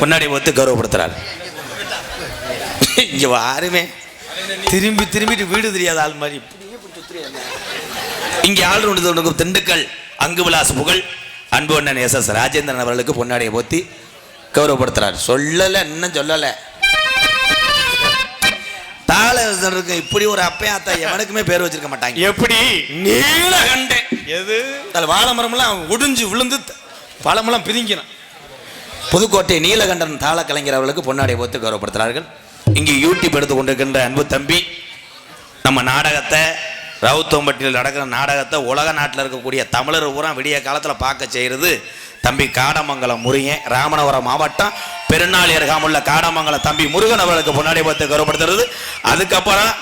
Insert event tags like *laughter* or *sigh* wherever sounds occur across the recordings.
பொன்னாடி ஒத்து கௌரவப்படுத்துறாரு. இங்க யாருமே திரும்பி திரும்பிட்டு வீடு தெரியாத ஆள் மாதிரி. இங்கே ஆள் ஒன்று திண்டுக்கல் அங்கு விலாஸ் புகழ் அன்பு அண்ணன் எஸ் எஸ் ராஜேந்திரன் அவர்களுக்கு பொன்னாடியை போத்தி கௌரவப்படுத்துறார். சொல்லலை இன்னும் சொல்லலை. தாளருக்கு இப்படி ஒரு அப்பையாத்தா எவனுக்குமே பேர் வச்சிருக்க மாட்டாங்க. எப்படி? நீலகண்டே எது? அதில் வாழை மரமெல்லாம் ஒடிஞ்சு விழுந்து பழமெல்லாம் பிரிங்கினான் புதுக்கோட்டை நீலகண்டன் தாள கலைஞர் அவர்களுக்கு பொன்னாடை போத்து கௌரவப்படுத்துகிறார்கள். இங்கே யூடியூப் எடுத்து கொண்டிருக்கின்ற அன்பு தம்பி நம்ம நாடகத்தை ரவுத்தம்பட்டியில் நடக்கிற நாடகத்தை உலக நாட்டில் இருக்கக்கூடிய தமிழர் பூரா விடிய காலத்தில் பார்க்க செய்கிறது. தம்பி காடமங்கலம் முருகன் ராமநாதபுரம் மாவட்டம் பெருநாள் அருகாமுள்ள காடமங்கலம் தம்பி முருகன் அவர்களுக்கு பொன்னாடி பார்த்து கௌரவப்படுத்துறது அதுக்கப்புறம்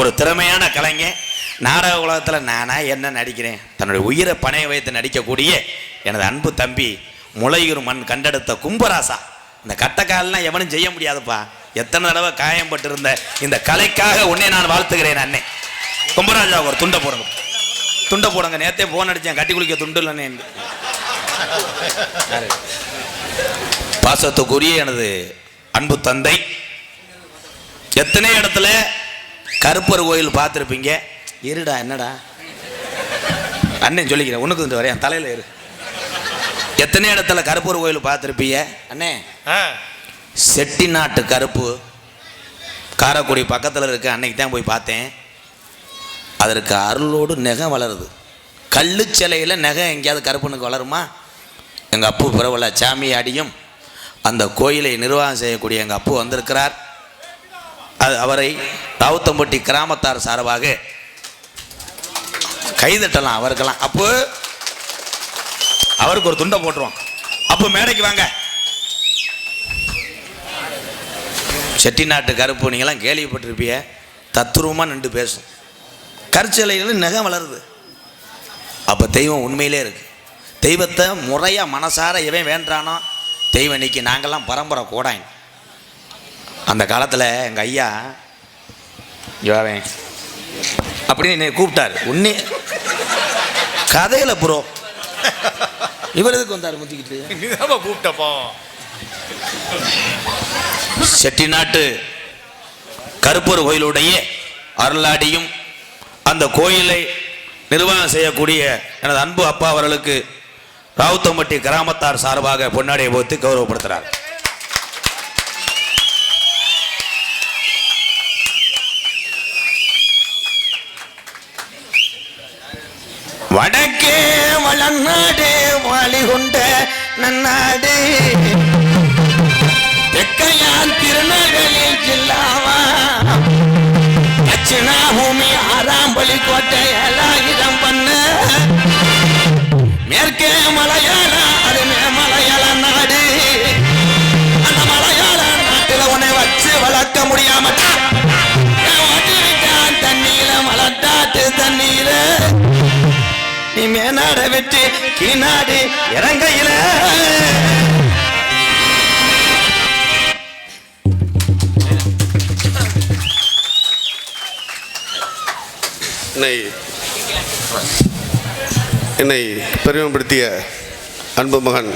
ஒரு திறமையான கலைஞன். நாடக உலகத்தில் நானா என்ன நடிக்கிறேன்? தன்னுடைய உயிரை பணைய வைத்து நடிக்கக்கூடிய எனது அன்பு தம்பி முளையூர் மண் கண்டெடுத்த கும்பராசா. இந்த கட்டக்காலெலாம் எவனும் செய்ய முடியாதுப்பா. எத்தனை தடவை காயம்பட்டிருந்த இந்த கலைக்காக உன்னை நான் வாழ்த்துகிறேன் அண்ணே. கும்பராஜா ஒரு துண்டை போடுங்க. துண்டை போடுங்க. நேத்தே போன் அடித்தேன் கட்டி குளிக்க துண்டு இல்லைன்னு. பாசத்துக்குரிய எனது அன்பு தந்தை எத்தனை இடத்துல கருப்பர் கோயில் பார்த்துருப்பீங்க? இருடா என்னடா? அண்ணன் சொல்லிக்கிறேன். உனக்கு இந்த வரையன் தலையில் இரு. எத்தனை இடத்துல கருப்பர் கோயில் பார்த்துருப்பீங்க? அண்ணே செட்டிநாட்டு கருப்பு. காரைக்குடி பக்கத்தில் இருக்க அன்னைக்கு தான் போய் பார்த்தேன். அதற்கு அருளோடு நெகம் வளருது. கள்ளு சிலையில் நெகம் எங்கேயாவது கருப்பனுக்கு வளருமா? எங்கள் அப்பு பிறவல சாமி அடியும். அந்த கோயிலை நிர்வாகம் செய்யக்கூடிய எங்கள் அப்பு வந்திருக்கிறார். அது அவரை ராவுத்தம்பட்டி கிராமத்தார் சார்பாக கைதட்டலாம் அவருக்கெல்லாம். அப்போ அவருக்கு ஒரு துண்டை போட்டுருவோம். அப்போ மேடைக்கு வாங்க. செட்டிநாட்டு கருப்பு நீங்களாம் கேள்விப்பட்டிருப்பிய தத்ரூபமாக நின்று பேசும். கருச்சலையில் நகம் வளருது. அப்போ தெய்வம் உண்மையிலே இருக்கு. தெய்வத்தை முறையாக மனசார எவன் வேண்டானோ? தெய்வம் இன்னைக்கு நாங்கள்லாம் பரம்பரை கூடாய். அந்த காலத்தில் எங்கள் ஐயா யோவேன் அப்படின்னு என்னை கூப்பிட்டாரு. உன்னே கதையில் ப்ரோ இவர் எதுக்கு வந்தார் முத்திக்கிட்டு நீதாம்மா கூப்பிட்டப்போ. செட்டிநாட்டு கருப்பர் கோயிலுடைய அருளாடியும் அந்த கோயிலை நிர்வாகம் செய்யக்கூடிய எனது அன்பு அப்பா அவர்களுக்கு ராவுத்தம்பட்டி கிராமத்தார் சார்பாக பொன்னாடியை போத்து கௌரவப்படுத்துகிறார் வடக்கே வளநாடு வாலிகுண்ட நன்னாடு. தெக்கையான் திருநகரில் ஜில்லாவா? தட்சிணாபூமி ஆறாம்பலி கோட்டை ஏழாயிரம் பண்ண. மேற்கே மலையாள அருமே மலையாள நாடு. அந்த மலையாள நாட்டில் உன்னை வச்சு வளர்க்க முடியாம தண்ணியில மலட்டாட்டு தண்ணீர. நீ மேனாட வெற்றி கீநாடு இறங்கையில. என்னை என்னை பெருமைப்படுத்திய அன்பு மகன்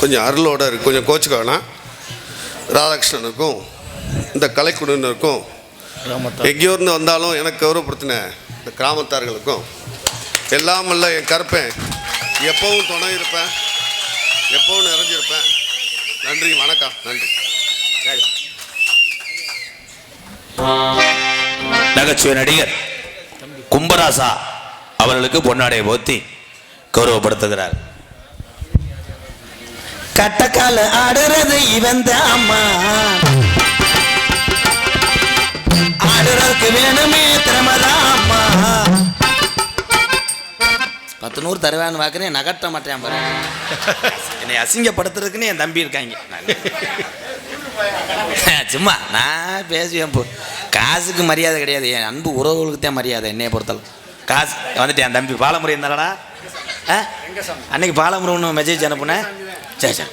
கொஞ்சம் அருளோட இருக்கு கொஞ்சம் கோச்சுக்க வேணாம் ராதாகிருஷ்ணனுக்கும் இந்த கலைக்குழுவினருக்கும் எங்கேயோ இருந்து வந்தாலும் எனக்கு கௌரவப்படுத்தின இந்த கிராமத்தார்களுக்கும் எல்லாம் அல்ல என் கருப்பேன் எப்பவும் துணை இருப்பேன் எப்பவும் நிறைஞ்சிருப்பேன். நன்றி வணக்கம் நன்றி. நகைச்சுவை நடிகர் கும்பராசா அவர்களுக்கு பொன்னாடையை போத்தி கௌரவப்படுத்துகிறார். கட்டக்கால ஆடுறது இவன் அம்மா. ஆடுறதுக்கு வேணுமே திறமைதான் அம்மா பத்து நூறு தருவான்னு பார்க்குறேன் நகட்ட மாட்டேன் பாரு. என்னை அசிங்கப்படுத்துறதுக்குன்னு என் தம்பி இருக்காங்க. சும்மா நான் பேசுவேன் போ. காசுக்கு மரியாதை கிடையாது. என் அன்பு உறவுகளுக்கு தான் மரியாதை என்னைய பொறுத்தளவு. காசு வந்துட்டு என் தம்பி பாலமுறை இருந்தாடா ஆ? அன்னைக்கு பாலமுருகன் மெசேஜ் அனுப்புனேன். சரி சரி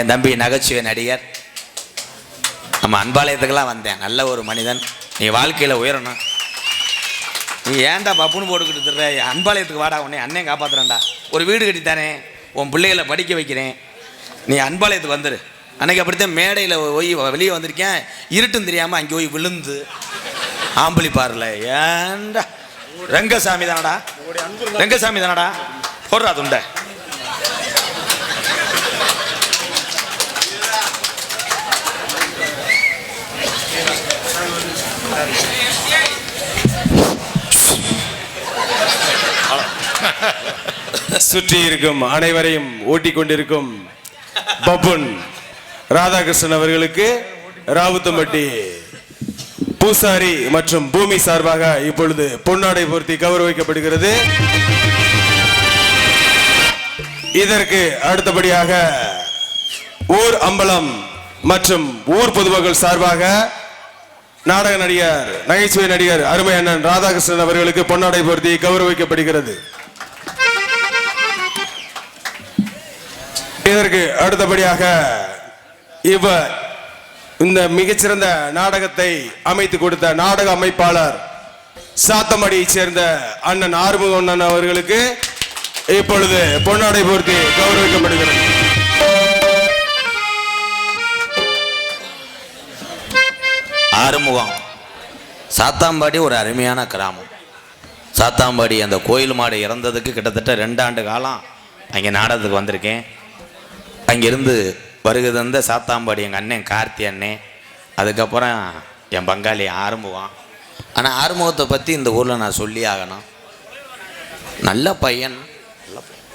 என் தம்பி நகைச்சுவை நடிகர். நம்ம அன்பாலயத்துக்கெல்லாம் வந்தேன். நல்ல ஒரு மனிதன். நீ வாழ்க்கையில் உயரணும். நீ ஏன்டா பப்புன்னு போட்டுக்கிட்டு தர்ற அன்பாலயத்துக்கு வாடா. உன்னை அண்ணன் காப்பாத்துறேன்டா. ஒரு வீடு கட்டித்தானே உன் பிள்ளைகளை படிக்க வைக்கிறேன். நீ அன்பாளையத்துக்கு வந்துரு. அன்னைக்கு அப்படித்தான் மேடையில் போய் வெளியே வந்திருக்கேன். இருட்டும் தெரியாமல் அங்கே போய் விழுந்து ஆம்பளி பாருல. ஏன்டா? ரங்கசாமி தானடா? ரங்கசாமி தானடா? போடுறா துண்டை. சுற்றி இருக்கும் அனைவரையும் ஓட்டிக்கொண்டிருக்கும் பப்புன் ராதாகிருஷ்ணன் அவர்களுக்கு ராவுத்தம்பட்டி பூசாரி மற்றும் பூமி சார்பாக இப்பொழுது பொன்னாடை பொருத்தி கௌரவிக்கப்படுகிறது. இதற்கு அடுத்தபடியாக ஊர் அம்பலம் மற்றும் ஊர் பொதுமக்கள் சார்பாக நாடக நடிகர் நகைச்சுவை நடிகர் அருமை அண்ணன் ராதாகிருஷ்ணன் அவர்களுக்கு பொன்னாடை பொருத்தி கௌரவிக்கப்படுகிறது. இதற்கு அடுத்தபடியாக இவர் இந்த மிகச்சிறந்த நாடகத்தை அமைத்து கொடுத்த நாடக அமைப்பாளர் சாத்தமடியை சேர்ந்த அண்ணன் ஆறுமுகண்ணன் அவர்களுக்கு இப்பொழுது பொன்னாடை பூர்த்தி கௌரவிக்கப்படுகிறது. ஆறுமுகம். சாத்தாம்பாடி ஒரு அருமையான கிராமம். சாத்தாம்பாடி அந்த கோயில் மாடு இறந்ததுக்கு கிட்டத்தட்ட ரெண்டாண்டு காலம் அங்கே நாடகத்துக்கு வந்திருக்கேன். அங்கிருந்து வருகை தந்த சாத்தாம்பாடி எங்கள் அண்ணன் கார்த்தி அண்ணன் அதுக்கப்புறம் என் பங்காளி ஆறுமுகம். ஆனால் ஆறுமுகத்தை பற்றி இந்த ஊரில் நான் சொல்லி ஆகணும். நல்ல பையன். நல்ல பையன்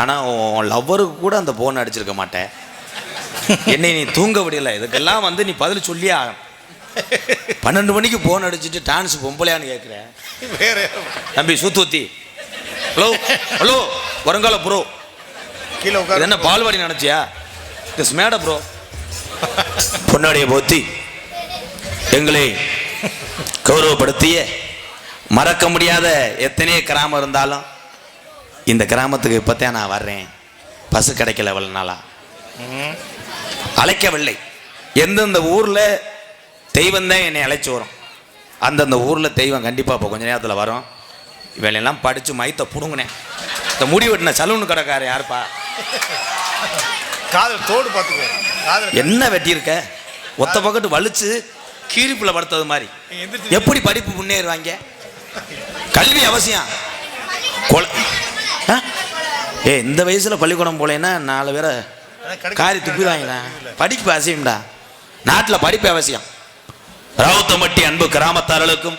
ஆனால் உன் லவ்வருக்கு கூட அந்த ஃபோன் அடிச்சிருக்க மாட்டேன். என்னை நீ தூங்க விடல. இதுக்கெல்லாம் வந்து நீ பதில் சொல்லி ஆகணும். பன்னெண்டு மணிக்கு போன் அடிச்சுட்டு டான்ஸ் பொம்பளையான்னு கேட்குற வேற. தம்பி சூத்தூத்தி ஹலோ ஹலோ வருங்கால ப்ரோ கீழே உட்காரு. என்ன பால்வாடி நினைச்சியா? திஸ் மேட ப்ரோ பொன்னாடிய போத்தி எங்களை கௌரவப்படுத்திய மறக்க முடியாத எத்தனையோ கிராமம் இருந்தாலும் இந்த கிராமத்துக்கு இப்போத்தான் நான் வர்றேன். பசு கிடைக்கல இவ்வளவு நாளா. அழைக்கவில்லை. எந்தெந்த ஊரில் தெய்வம் தான் என்னை அழைச்சி வரும். அந்தந்த ஊரில் தெய்வம் கண்டிப்பாக இப்போ கொஞ்ச நேரத்தில் வரும். இவளையெல்லாம் படித்து மைத்தை பிடுங்கினேன். இந்த முடி வெட்டின சலூன் கடைக்காரர் யாருப்பா? காதல் தோடு பார்த்துக்கோ. காதல் என்ன வெட்டியிருக்க? ஒத்த பக்கத்து வலிச்சு கீரிப்புல படுத்தது மாதிரி. எப்படி படிப்பு முன்னேறுவாங்க? கல்வி அவசியம். கொல? ஏ இந்த வயசுல பள்ளிக்கூடம் போலேன்னா நாலு பேரை. காரி துப்பிடுவாங்களா படிப்பு அவசியம்டா. நாட்டில் படிப்பு அவசியம். ராவுத்தம்பட்டி அன்பு கிராமத்தார்களுக்கும்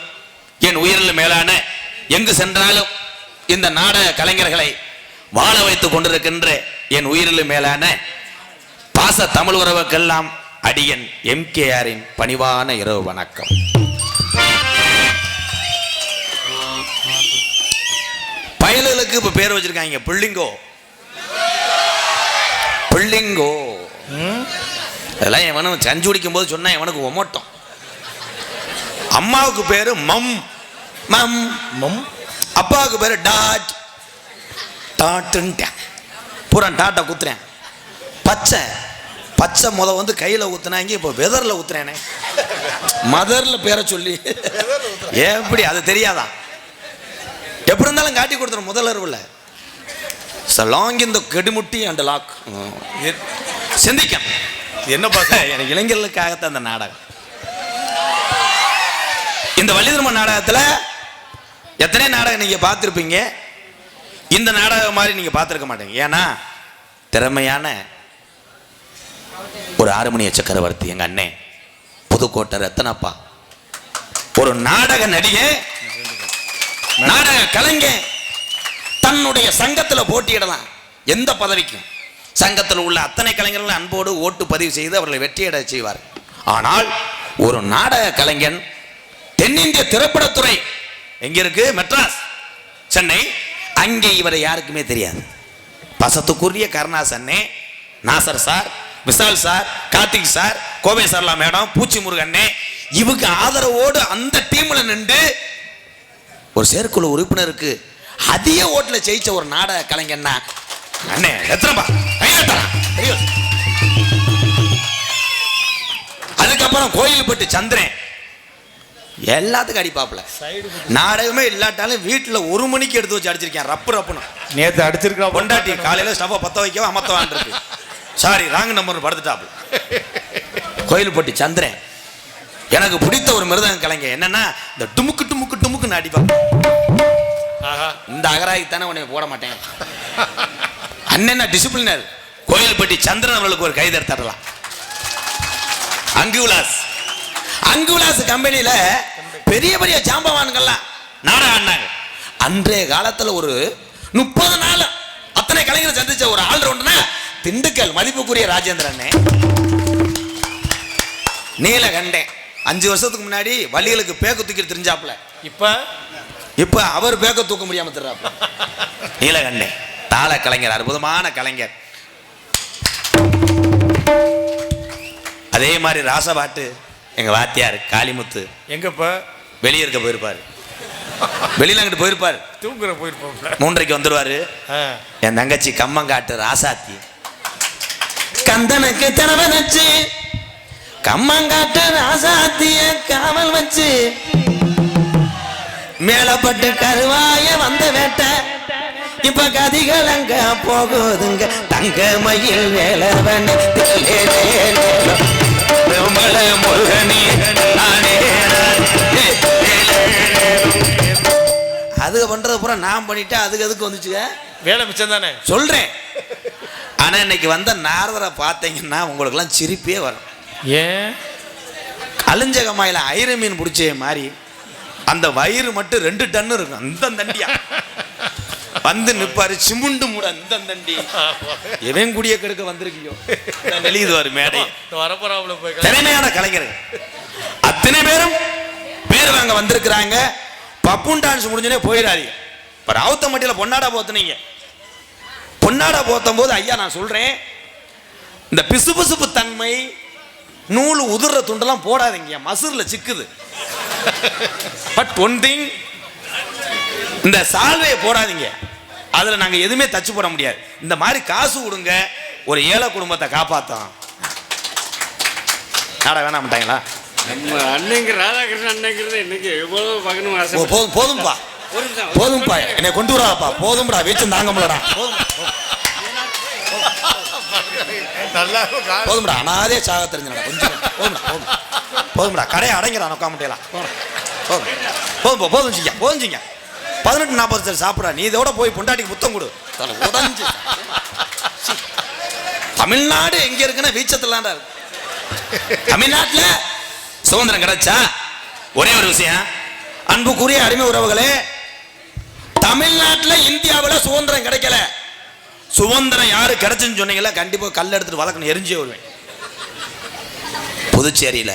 என் உயிரில் மேலான எங்கு சென்றாலும் இந்த நாடக கலைஞர்களை வாழ வைத்துக் கொண்டிருக்கின்ற என் உயிரில் மேலான பாச தமிழ் உறவுக்கெல்லாம் அடியன் எம்கேஆரின் பணிவான இரவு வணக்கம். பயலுகளுக்கு இப்ப பேர் வச்சிருக்காங்க பிள்ளிங்கோ. பிள்ளிங்கோ. அதெல்லாம் எவனும் சஞ்சு குடிக்கும் போது சொன்னா எவனுக்கு ஒமட்டும். அம்மாவுக்கு பேரு மம். மம். மம்? அப்பாவுக்கு பேரு டாட். டாட்டுன்ட்டேன். பூரா டாட்டை குத்துறேன். பச்சை. பச்சை முத வந்து கையில் ஊத்துனாங்க இப்போ வெதரில் ஊத்துறேனே. மதரில் பேரை சொல்லி. எப்படி? அது தெரியாதா? எப்படி இருந்தாலும் காட்டி கொடுத்துரும் முதலர்வில் லாங் இந்த கெடுமுட்டி அண்ட் லாக் சிந்திக்கம் என்னப்பா எனக்கு இளைஞர்களுக்காகத்தான் அந்த நாடகம். இந்த வள்ளி திரும்ப நாடகத்தில் எத்தனை நாடகம் நீங்க பார்த்துருப்பீங்க? இந்த நாடகம் மாதிரி நீங்க பார்த்துருக்க மாட்டீங்க. ஏன்னா திறமையான ஒரு ஆறுமணிய சக்கரவர்த்தி எங்க அண்ணன் புதுக்கோட்டை ரத்தனப்பா. ஒரு நாடக நடிகை நாடக கலைஞன் தன்னுடைய சங்கத்துல போட்டியிடலாம். எந்த பதவிக்கும். சங்கத்தில் உள்ள அத்தனை கலைஞர்கள் அன்போடு ஓட்டு பதிவு செய்து அவர்களை வெற்றியடை செய்வார். ஆனால் ஒரு நாடக கலைஞன் தென்னிந்திய திரைப்படத்துறை. எங்க இருக்கு? மெட்ராஸ். சென்னை. அங்கே இவரை யாருக்குமே தெரியாது. பசத்துக்குரிய கருணாசன்னே Nassar sir Vishal sir Karthik sir Kovai Sarala madam பூச்சி முருகண்ணே இவங்க ஆதரவோடு அந்த டீம்ல நின்று ஒரு செயற்குழு உறுப்பினருக்கு அதிக ஓட்டுல ஜெயிச்ச ஒரு நாடக கலைஞன்னா அண்ணே எத்தனைப்பா கையெழுத்தா தெரியும் அதுக்கப்புறம் கோயில்பட்டு சந்திரன். எல்லாத்துக்கும் அடிப்பாப்புல நாடகமே இல்லாட்டாலும் வீட்டுல ஒரு மணிக்கு எடுத்து வச்சு அடிச்சிருக்கேன் ரப்பு ரப்புன்னு. நேத்து அடிச்சிருக்கா பொண்டாட்டி காலையில ஸ்டவ்வை பத்த வைக்கவா அமர்த்தவான் இருக்கு சாரி ராங் நம்பர் படுத்துட்டாப்பு கோயில்பட்டி சந்திரன். எனக்கு பிடித்த ஒரு மிருதங்க கலைஞர் என்னன்னா இந்த டுமுக்கு டுமுக்கு டுமுக்குன்னு அடிப்பான் ஆஹா. இந்த அகராய்க்கு தானே உன்னை போட மாட்டேன். அண்ணன் டிசிப்ளினர் கோயில்பட்டி சந்திரன் அவர்களுக்கு ஒரு கைதர் தரலாம் அங்குலாஸ் அங்குலாஸ் கம்பெனியில பெரிய பெரிய ஜாம்பவான்கள்லாம் நாடகம் ஆடினாங்க. அன்றைய காலத்துல ஒரு முப்பது நாள் அத்தனை கலைஞரை சந்திச்ச ஒரு ஆள் ரவுண்ட்னா திண்டுக்கல் மதிப்புக்குரிய ராஜேந்திரன் நீலகண்டேன் அஞ்சு வருஷத்துக்கு முன்னாடி வள்ளிகளுக்கு பேக்கு தூக்கி தெரிஞ்சாப்புல. இப்ப? இப்ப அவர் பேக்க தூக்க முடியாம தர்றாப்புல. நீலகண்டேன் தாள கலைஞர் அற்புதமான கலைஞர். அதே மாதிரி ராசபாட்டு. எங்க வாத்தியார் காளிமுத்து. எங்க இப்ப வெளியே இருக்க போயிருப்பாரு. வெளியில அங்கிட்டு போயிருப்பாரு. தூங்குற போயிருப்போம்ல. மூன்றைக்கு வந்துருவாரு ஆ. என் தங்கச்சி கம்மங்காட்டு ராசாத்தி கந்தனுக்கு திறமை வச்சு கம்மங்காட்டு ராசாத்திய காவல் வச்சு. மேலப்பட்டு கருவாய வந்த வேட்ட இப்ப கதிகள் அங்க போகுதுங்க. தங்க மயில் வேலவன் முருகனே நானே அதுக பண்றது பூரா நான் பண்ணிட்டேன் அதுக்கு எதுக்கு வந்துச்சுங்க? வேலை மிச்சம் தானே? சொல்றேன். ஆனா இன்னைக்கு வந்த நாரதரை பார்த்தீங்கன்னா உங்களுக்கெல்லாம் சிரிப்பே வரும். ஏன்? அழிஞ்ச கமாயில ஐர மீன் பிடிச்ச மாதிரி அந்த வயிறு மட்டும் ரெண்டு டன்னு இருக்கும். அந்த தண்டியா? வந்து நிப்பாரு சிமுண்டு மூட அந்த தண்டி எவன் குடிய கெடுக்க வந்திருக்கியோ? வெளியுது வரு மேடை. வரப்போறாப்புல போய் திறமையான கலைஞர்கள் அத்தனை பேரும் பேர் வாங்க வந்திருக்கிறாங்க. பப்புன் டான்ஸ் முடிஞ்சோடனே போயிடாதீங்க. இப்போ ராவுத்தம்பட்டியில் பொன்னாடா போத்துனீங்க. பொன்னாடா போத்தும் போது ஐயா நான் சொல்றேன். இந்த பிசுபிசுப்பு தன்மை நூல் உதிர்ற துண்டெல்லாம் போடாதீங்க. மசூர்ல சிக்குது. பட் ஒன் திங் இந்த சால்வையை போடாதீங்க. அதுல நாங்க எதுவுமே தச்சு போட முடியாது. இந்த மாதிரி காசு கொடுங்க ஒரு ஏழை குடும்பத்தை காப்பாத்தோம் நாடா வேணாம் மாட்டாங்களா நம்ம ராதாகிருஷ்ணன் அன்னைங்கிறது இன்னைக்கு ஆசை போதும் போதும்பா. ஒரு நிமிஷம். போதும்பா. என்னை கொண்டு வராப்பா போதும்டா வீச்சு தாங்க முடியலடா. போதும் போதும்டா அனாதே சாக தெரிஞ்சடா கொஞ்சம். போதும்டா போதும் போதும்டா கடையை அடங்கிறா நோக்க முடியலாம் போதும் போதும் போ, போதும் சிங்க. போதும் சிங்க. பதினெட்டு நாற்பது சரி சாப்பிட்றா. நீ இதோட போய் பொண்டாட்டிக்கு முத்தம் கொடு. உடஞ்சு. தமிழ்நாடு எங்க இருக்குன்னா வீச்சத்துலாண்டா இருக்கு. தமிழ்நாட்டுல சுதந்திரம் கிடைச்சா? ஒரே ஒரு விஷயம். அன்புக்குரிய அடிமை உறவுகளே தமிழ்நாட்டுல இந்தியாவுல சுதந்திரம் கிடைக்கல. சுதந்திரம் யாரு கிடைச்சுன்னு சொன்னீங்களா? கண்டிப்பா கல் எடுத்துட்டு வளர்க்கணும். எரிஞ்சே வருவேன். புதுச்சேரியில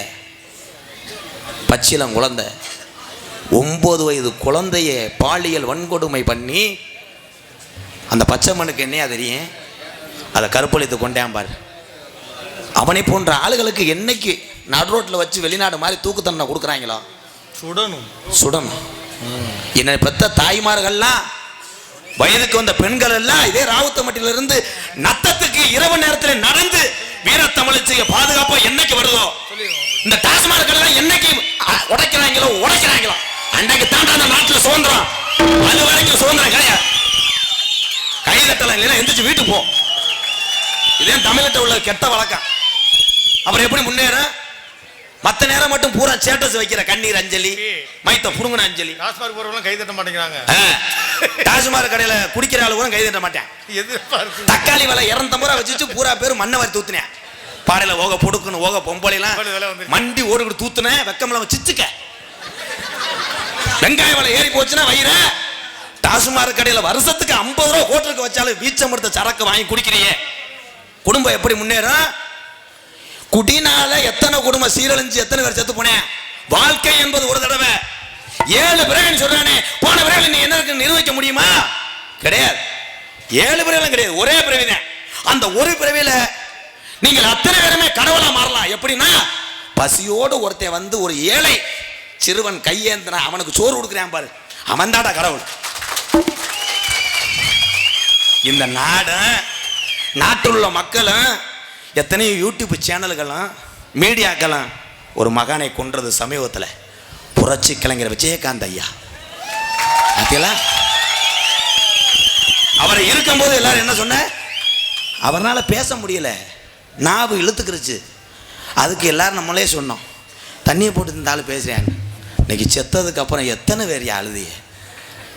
பச்சிலம் குழந்தை ஒன்பது வயது குழந்தைய பாலியல் வன்கொடுமை பண்ணி அந்த பச்சை மண்ணுக்கு என்னையா தெரியும்? அதை கருப்பளித்து கொண்டேன் பாரு. அவனை போன்ற ஆளுகளுக்கு என்னைக்கு நடு ரோட்டில் வச்சு வெளிநாடு மாதிரி தூக்கு தண்டனை கொடுக்குறாங்களோ? சுடணும். சுடணும். என்னை பெத்த தாய்மார்கள்லாம் வயதுக்கு வந்த பெண்கள் எல்லாம் இதே ராவுத்தமட்டில இருந்து நத்தத்துக்கு இரவு நேரத்தில் நடந்து வீரத்தமிழ்ச்சியை பாதுகாப்பா என்னைக்கு வருதோ? இந்த டாஸ்மாக் எல்லாம் என்னைக்கு உடைக்கிறாங்களோ உடைக்கிறாங்களோ? அன்னைக்கு தாண்டா அந்த நாட்டுல சுதந்திரம். அது வரைக்கும் சுதந்திரம் கிடையாது. கை தட்டலாம் இல்லைன்னா எந்திரிச்சு வீட்டுக்கு போ. இதே தமிழ்கிட்ட உள்ள கெட்ட வழக்கம். அப்புறம் எப்படி முன்னேற? மத்த நேரம் மட்டும் பூரா சேட்டஸ் வைக்கிற கண்ணீர் அஞ்சலி மைத்த புடுங்கின அஞ்சலி. டாஸ்மாக் போறவங்க கை தட்ட மாட்டேங்கிறாங்க. ஆ, டாஸ்மாக் கடையில குடிக்கிற ஆளு கூட கை தட்ட மாட்டேன் தக்காளி விலை இரநூத்தம்பது ரூபா வச்சுட்டு பூரா பேர் மண்ணை வரி தூத்துனேன். பாடையில ஓக பொடுக்குன்னு ஓக பொம்பளைலாம். மண்டி ஓடுகிட்டு தூத்துனேன் வெக்கமெல்லாம் சிச்சுக்க. வெங்காய விலை ஏறி போச்சுன்னா வயிற. டாஸ்மார்க் கடையில் வருஷத்துக்கு ஐம்பது ரூபா ஹோட்டலுக்கு வச்சாலும் வீச்சம் எடுத்த சரக்கு வாங்கி குடிக்கிறீங்க குடும்பம் எப்படி முன்னேறும்? குடினால எத்தனை குடும்பம் சீரழிஞ்சு எத்தனை பேர் செத்து போனேன்? வாழ்க்கை என்பது ஒரு தடவை. ஏழு பிறகு சொல்றானே. போன பிறகு நீ என்ன இருக்குன்னு நிர்வகிக்க முடியுமா? கிடையாது. ஏழு பிறவிலும் கிடையாது ஒரே பிறவிதான் அந்த ஒரு பிறவியில நீங்கள் அத்தனை பேருமே கடவுளா மாறலாம். எப்படின்னா பசியோடு ஒருத்தன் வந்து ஒரு ஏழை சிறுவன் கையேந்தின அவனுக்கு சோறு கொடுக்குறான் பாரு. அவன் தாடா கடவுள். இந்த நாடும் நாட்டில் உள்ள மக்களும் எத்தனையோ யூடியூப் சேனல்களும் மீடியாக்களும் ஒரு மகானை கொன்றது சமீபத்தில். புரட்சி கலைஞர் விஜயகாந்த் ஐயா. பார்த்தீங்களா அவரை இருக்கும்போது எல்லாரும் என்ன சொன்ன? அவரால் பேச முடியல. நாவு இழுத்துக்கிருச்சு. அதுக்கு எல்லாரும் நம்மளே சொன்னோம். தண்ணியை போட்டு இந்த ஆள் பேசுகிறேன் இன்னைக்கு செத்ததுக்கப்புறம் எத்தனை பேர் அழுதிய?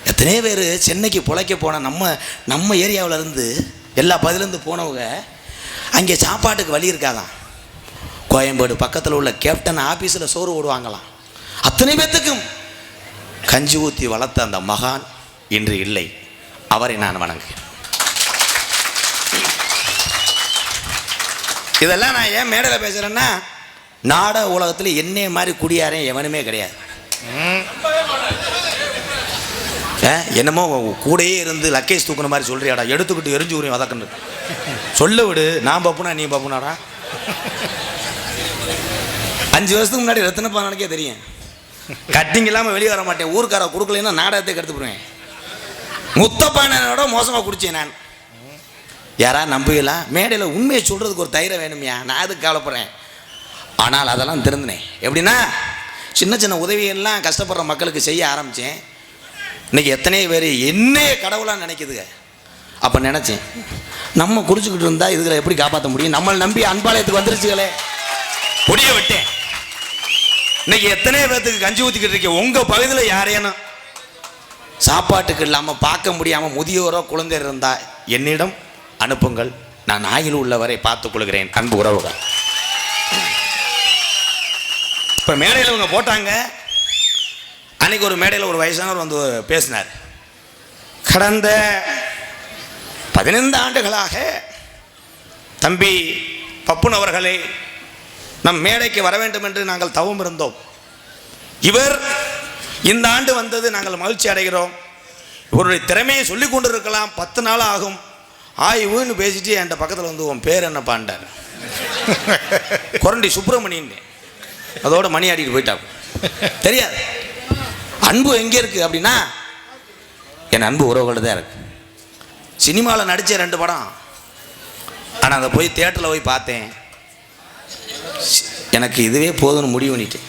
எத்தனை பேர் சென்னைக்கு பிழைக்க போன நம்ம நம்ம ஏரியாவிலேருந்து எல்லா பதிலேருந்து போனவங்க அங்கே சாப்பாட்டுக்கு வழி இருக்காதான். கோயம்பேடு பக்கத்தில் உள்ள கேப்டன் ஆஃபீஸில் சோறு ஓடுவாங்களாம் அத்தனை பேர்த்துக்கும் கஞ்சி ஊற்றி வளர்த்த அந்த மகான் இன்று இல்லை. அவரை நான் வணங்குகிறேன். இதெல்லாம் நான் ஏன் மேடையில் பேசுகிறேன்னா நாடக உலகத்தில் என்னைய மாதிரி குடியாரன் எவனுமே கிடையாது. என்னமோ கூடயே இருந்து லக்கேஜ் தூக்குன மாதிரி சொல்றியாடா. எடுத்துக்கிட்டு எரிஞ்சு உரியும் வதக்கண்டு சொல்ல விடு. நான் பப்புனா நீ பார்ப்பனாடா அஞ்சு வருஷத்துக்கு முன்னாடி ரத்தினப்பா எனக்கே தெரியும். கட்டிங் இல்லாமல் வெளியே வர மாட்டேன். ஊருக்கார கொடுக்கலன்னா நாடகத்தை கெடுத்து போடுவேன் முத்தப்பானோட மோசமாக குடிச்சேன் நான். யாரா நம்புகலாம் மேடையில் உண்மையை சொல்கிறதுக்கு ஒரு தைரியம் வேணுமையா. நான் அதுக்கு கவலைப்படுறேன்? ஆனால் அதெல்லாம் திருந்தினேன். எப்படின்னா சின்ன சின்ன உதவியெல்லாம் கஷ்டப்படுற மக்களுக்கு செய்ய ஆரம்பித்தேன் இன்னைக்கு எத்தனை பேர் என்ன கடவுளாக நினைக்குதுங்க. அப்போ நினச்சேன் நம்ம குடிச்சுக்கிட்டு இருந்தால் இதுகளை எப்படி காப்பாற்ற முடியும்? நம்மளை நம்பி அன்பாலயத்துக்கு வந்துருச்சுங்களே புரிய விட்டேன். இன்னைக்கு எத்தனை பேர்த்துக்கு கஞ்சி ஊற்றிக்கிட்டு இருக்கேன்? உங்கள் பகுதியில் யாரேனும் சாப்பாட்டுக்கு இல்லாமல் பார்க்க முடியாமல் முதியோரோ குழந்தை இருந்தால் என்னிடம் அனுப்புங்கள். நான் ஆயில் உள்ளவரை பார்த்துக் கொள்கிறேன். அன்பு உறவுகள். இப்போ மேடையில் இவங்க போட்டாங்க. அன்னைக்கு ஒரு மேடையில் ஒரு வயசானவர் வந்து பேசினார். கடந்த பதினைந்து ஆண்டுகளாக தம்பி பப்புன் அவர்களே நம் மேடைக்கு வர வேண்டும் என்று நாங்கள் தவம் இருந்தோம். இவர் இந்த ஆண்டு வந்தது நாங்கள் மகிழ்ச்சி அடைகிறோம். இவருடைய திறமையை சொல்லி கொண்டு இருக்கலாம் பத்து நாள் ஆகும். ஆய்வுன்னு பேசிட்டு என்கிட்ட பக்கத்தில் வந்து உன் பேர் என்ன பாண்டார். குரண்டி சுப்பிரமணியன். அதோட மணி ஆடிட்டு போயிட்டாங்க தெரியாது. அன்பு எங்கே இருக்குது அப்படின்னா என் அன்பு உறவுகள்ட்ட தான் இருக்கு. சினிமாவில் நடித்த ரெண்டு படம். ஆனால் அதை போய் தேட்டரில் போய் பார்த்தேன். எனக்கு இதுவே போதும்னு முடிவு பண்ணிட்டேன்.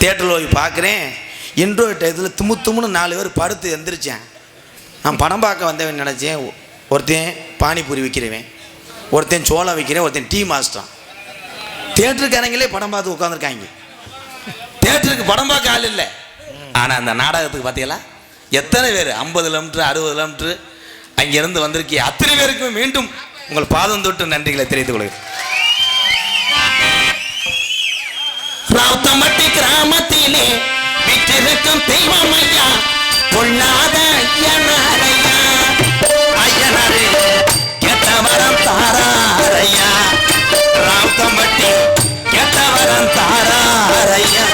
தேட்டரில் போய் பார்க்குறேன். இன்ட்ரோ இதில் தும்மு தும்முன்னு நாலு பேர் படுத்து எந்திரிச்சேன். நான் படம் பார்க்க வந்தவன் நினச்சேன். ஒருத்தன் பானிபூரி விற்கிறவன் ஒருத்தன் சோளம் விற்கிறேன் ஒருத்தன் டீ மாஸ்டர் தேட்டருக்காரங்களே படம் பார்த்து உட்காந்துருக்காங்க தேட்டருக்கு படம் பார்க்க ஆள் இல்லை. ஆனால் அந்த நாடகத்துக்கு பார்த்தீங்களா? எத்தனை பேர்? ஐம்பது கிலோமீட்டர் அறுபது கிலோமீட்டர் அங்கிருந்து வந்திருக்கீ அத்தனை பேருக்குமே மீண்டும் உங்கள் பாதம் தொட்டு நன்றிகளை தெரிவித்துக் கொள்கிறேன். ராவுத்தம்பட்டி கிராமத்திலே விற்றிருக்கும் தெய்வம் ஐயா பொல்லாத ஐயனாரையா. ஐயனாரே கெட்டவரம் தாராரையா. ராவுத்தம்பட்டி கெட்டவரம் தாராரையா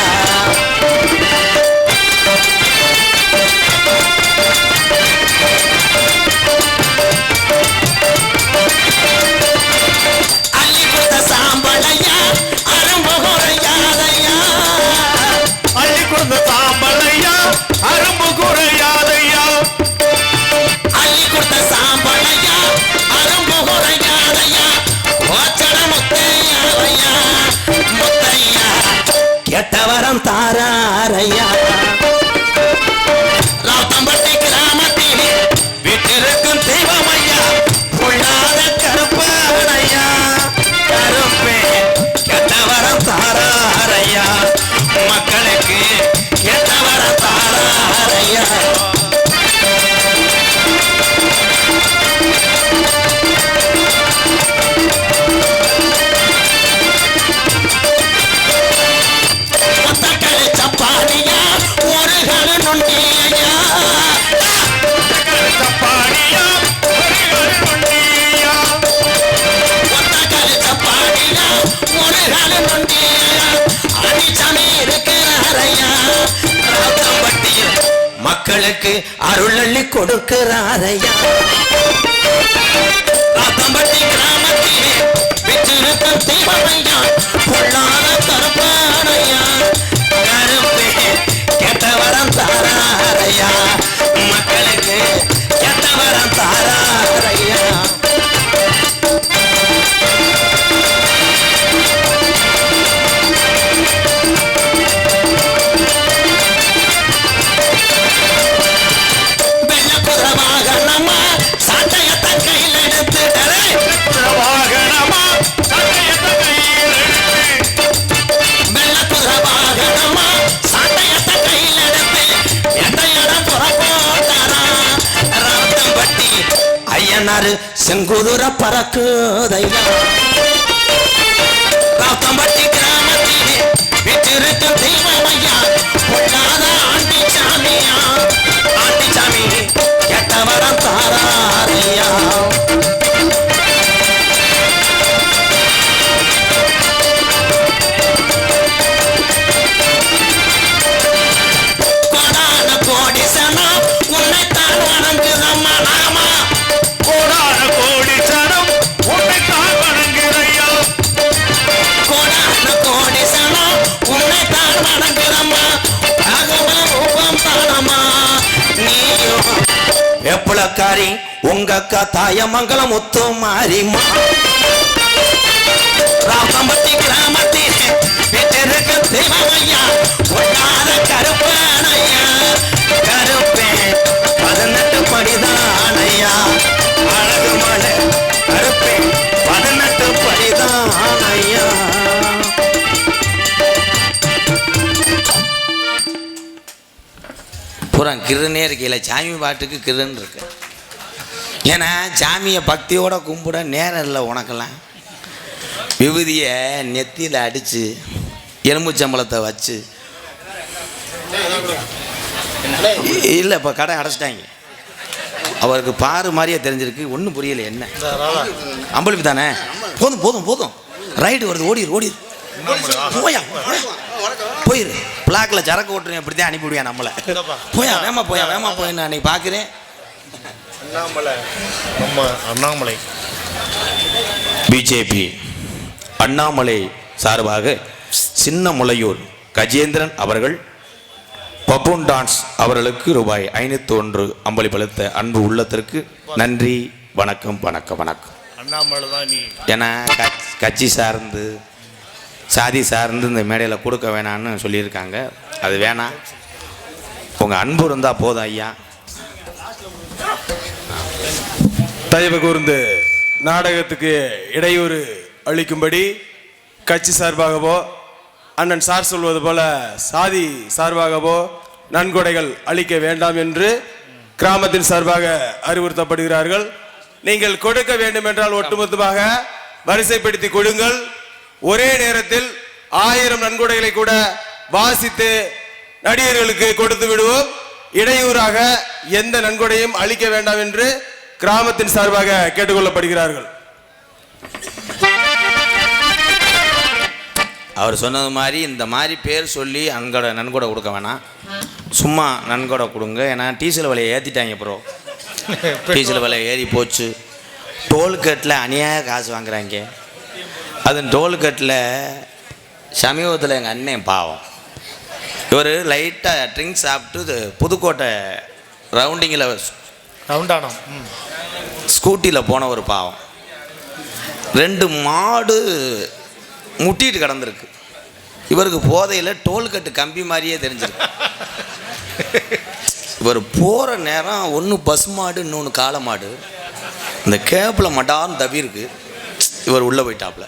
அருளள்ளி அருள் கொடுக்கிறாரையா ராத்தம்பட்டி கிராமத்திலே பெற்றிருக்கும் தெய்வமையா பொல்லாத கருப்பானையா. கருப்பே கெட்டவரம் தாராரையா மக்களுக்கு கெட்டவரம் தாராரையா செங்குதுர பறக்குதையா ராத்தம்பட்டி கிராமத்திலே விட்டிருக்கும் தெய்வம் ஐயா பொல்லாத ஆண்டி சாமியா. ஆண்டி சாமி கெட்டவரம் கோடான கோடி உன்னைத்தான் வணங்குதம்மா. வெப்பளக்காரி உங்க அக்கா தாயமங்கலம் முத்து மாறிமா ராமம்பட்டி கிராமத்தில் பெற்றிருக்க தெய்வமையா கிருன்னே இருக்கையில சாமி பாட்டுக்கு கிருன்னு இருக்கு. ஏன்னா சாமியை பக்தியோட கும்பிட நேரம் இல்லை உனக்கெல்லாம். விபூதியை நெத்தியில் அடித்து எலும்புச்சம்பளத்தை வச்சு. இல்லை இப்போ கடை அடைச்சிட்டாங்க. அவருக்கு பாரு மாதிரியே தெரிஞ்சிருக்கு. ஒன்றும் புரியல என்ன. அம்பளிப்பு தானே? போதும் போதும் போதும். ரைடு வருது ஓடிரு ஓடிரு. போயா. போயிரு. பிளாக்ல சரக்கு ஓட்டுறேன் இப்படி தான் அனுப்பிவிடுவேன் நம்மளை. போயா வேமா போயா வேமா போய் நான் அன்னைக்கு பார்க்குறேன் அண்ணாமலை நம்ம அண்ணாமலை. பிஜேபி அண்ணாமலை சார்பாக சின்ன முளையூர் கஜேந்திரன் அவர்கள் பப்பூன் டான்ஸ் அவர்களுக்கு ரூபாய் ஐநூத்தி ஒன்று அம்பளிப்பளித்த அன்பு உள்ளத்திற்கு நன்றி வணக்கம் வணக்கம் வணக்கம். அண்ணாமலை தான் நீ. ஏன்னா கட்சி- கட்சி சார்ந்து சாதி சார்ந்து இந்த மேடையில் கொடுக்க வேணான்னு சொல்லியிருக்காங்க. அது வேணாம். உங்கள் அன்பு இருந்தால் போதும் ஐயா. தயவு கூர்ந்து நாடகத்துக்கு இடையூறு அளிக்கும்படி கட்சி சார்பாகவோ அண்ணன் சார் சொல்வது போல சாதி சார்பாகவோ நன்கொடைகள் அளிக்க வேண்டாம் என்று கிராமத்தின் சார்பாக அறிவுறுத்தப்படுகிறார்கள். நீங்கள் கொடுக்க வேண்டும் என்றால் ஒட்டுமொத்தமாக வரிசைப்படுத்தி கொடுங்கள். ஒரே நேரத்தில் ஆயிரம் நன்கொடைகளை கூட வாசித்து நடிகர்களுக்கு கொடுத்து விடுவோம். இடையூறாக எந்த நன்கொடையும் அளிக்க வேண்டாம் என்று கிராமத்தின் சார்பாக கேட்டுக்கொள்ளப்படுகிறார்கள். அவர் சொன்னது மாதிரி இந்த மாதிரி பேர் சொல்லி நன்கொடை நன்கொடை கொடுக்க வேணாம். சும்மா நன்கொடை கொடுங்க. ஏன்னா டீசல் விலையை ஏற்றிட்டாங்க ப்ரோ *laughs* டீசல் விலை ஏறி போச்சு. டோல்கேட்டில் அநியாய காசு வாங்குறாங்க. அது டோல்கேட்டில் சமீபத்தில் எங்கள் அண்ணன் பாவம். இவர் லைட்டாக ட்ரிங்க்ஸ் சாப்பிட்டு புதுக்கோட்டை ரவுண்டிங்கில் ரவுண்டானம் ஸ்கூட்டியில் போன ஒரு பாவம். ரெண்டு மாடு முட்டிட்டு கிடந்திருக்கு. இவருக்கு போதையில் டோல்கட்டு கம்பி மாதிரியே தெரிஞ்சிருக்கு. இவர் போகிற நேரம் ஒன்று பசு மாடு இன்னொன்று காளை மாடு. இந்த கேப்பில் மடான்னு தவிருக்கு இவர் உள்ளே போயிட்டாப்புல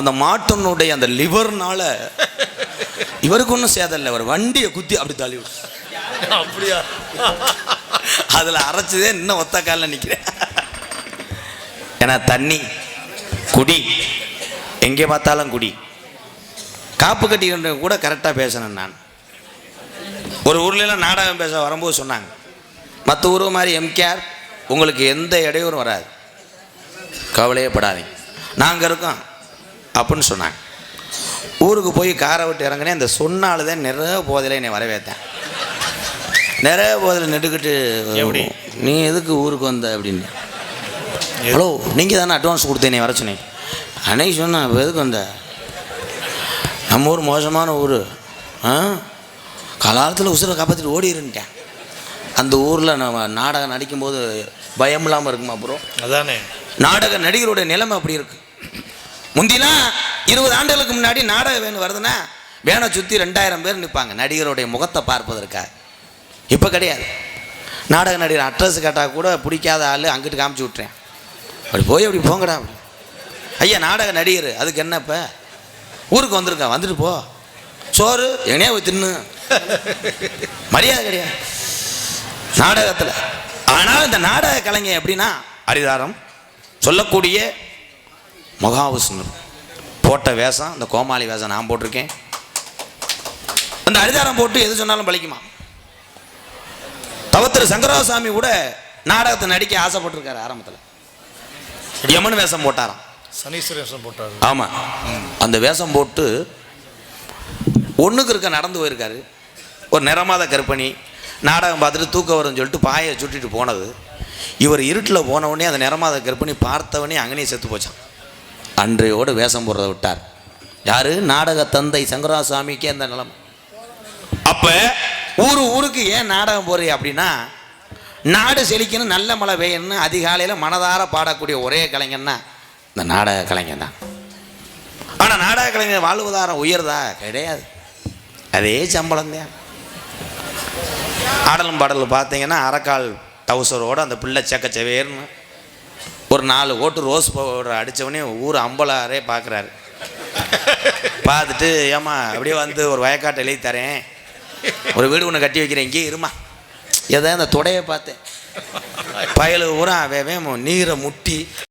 அந்த மாட்டினுடைய அந்த லிவர்னால இவருக்கு ஒன்றும் சேதம் இல்லை இவர் வண்டியை குத்தி அப்படி தள்ளி அப்படியா? அதில் அரைச்சதே இன்னும் ஒத்த காலில் நிற்கிறேன் ஏன்னா தண்ணி குடி எங்கே பார்த்தாலும் குடி. காப்பு கட்டிக்கின்ற கூட கரெக்டாக பேசணும் நான். ஒரு ஊர்லலாம் நாடகம் பேச வரும்போது சொன்னாங்க மற்ற ஊர் மாதிரி எம்கேஆர் உங்களுக்கு எந்த இடையூறும் வராது. கவலையே படாதீங்க. நாங்கள் இருக்கோம். அப்படின்னு சொன்னாங்க. ஊருக்கு போய் காரை விட்டு இறங்கினேன் இந்த சொன்னால தான் நிறைய போதையில் என்னை வரவேற்றேன் நிறைய போதில் நெடுக்கிட்டு எப்படி? நீ எதுக்கு ஊருக்கு வந்த? அப்படின்னு. ஹலோ நீங்கள் தானே அட்வான்ஸ் கொடுத்தேன் நீ வர சொன்னீங்க அன்னைக்கு சொன்னேன் "இப்ப எதுக்கு வந்த? நம்ம ஊர் மோசமான ஊர். ஆ? காலத்தில் உசுரை காப்பாற்றிட்டு ஓடிருந்துட்டேன் அந்த ஊரில் நம்ம நாடகம் நடிக்கும்போது பயம் இல்லாமல் இருக்குமா அப்புறம் அதானே. நாடக நடிகருடைய நிலைமை அப்படி இருக்கு. முந்திலாம் இருபது ஆண்டுகளுக்கு முன்னாடி நாடக வேணும் வருதுன்னா வேனை சுற்றி ரெண்டாயிரம் பேர் நிற்பாங்க நடிகருடைய முகத்தை பார்ப்பதற்காக. இப்போ கிடையாது. நாடக நடிகர் அட்ரஸ் கேட்டால் கூட பிடிக்காத ஆள் அங்கிட்டு காமிச்சு விட்றேன் அப்படி போய் அப்படி போங்கடா அப்படி. ஐயா நாடக நடிகர் அதுக்கு என்ன இப்போ? ஊருக்கு வந்திருக்கேன் வந்துட்டு போ. சோறு எங்கேயா போய் தின்னு? மரியாதை கிடையாது. நாடகத்தில். ஆனால் இந்த நாடக கலைஞர் எப்படின்னா அரிதாரம் சொல்லக்கூடிய மகாவிஷ்ணு போட்ட வேஷம் அந்த கோமாளி வேஷம் நான் போட்டிருக்கேன். அந்த அரிதாரம் போட்டு எது சொன்னாலும் பலிக்குமா? தவத்திரு சங்கரசாமி கூட நாடகத்தை நடிக்க ஆசைப்பட்டிருக்காரு ஆரம்பத்தில். யமன் வேஷம் போட்டாராம். சனீஸ்வரேசன் போட்டாரு. ஆமாம் அந்த வேஷம் போட்டு ஒன்றுக்கு இருக்க நடந்து போயிருக்காரு. ஒரு நிறமாத கற்பணி நாடகம் பார்த்துட்டு தூக்கம் வரும்னு சொல்லிட்டு பாயை சுட்டிட்டு போனது. இவர் இருட்டில் போன உடனே அந்த நிறமாத கற்பணி பார்த்தவனே அங்கனே செத்து போச்சான் அன்றையோடு வேஷம் போடுறத விட்டார். யாரு? நாடக தந்தை சங்கராசாமிக்கே அந்த நிலைமை. அப்போ ஊரு ஊருக்கு ஏன் நாடகம் போடுறீ அப்படின்னா நாடு செழிக்கணும் நல்ல மழை பெய்யணும்னு அதிகாலையில் மனதார பாடக்கூடிய ஒரே கலைஞன்னா இந்த நாடக கலைஞன் தான். ஆனால் நாடக கலைஞர் வாழ்வதாரம் உயர்தா? கிடையாது. அதே சம்பளம் தான். ஆடலும் பாடலும் பார்த்தீங்கன்னா அரைக்கால் டவுசரோடு அந்த பிள்ளை செக்க செவேர்னு ஒரு நாலு ஓட்டு ரோஸ் பவுடர் அடித்தவொடனே ஊர் அம்பலாரே பார்க்குறாரு பார்த்துட்டு ஏம்மா அப்படியே வந்து ஒரு வயக்காட்டை எழுதி தரேன். ஒரு வீடு ஒன்று கட்டி வைக்கிறேன். இங்கே இருமா. ஏதோ அந்த தொடையை பார்த்தேன். பயலு ஊரா அவன் நீரை முட்டி.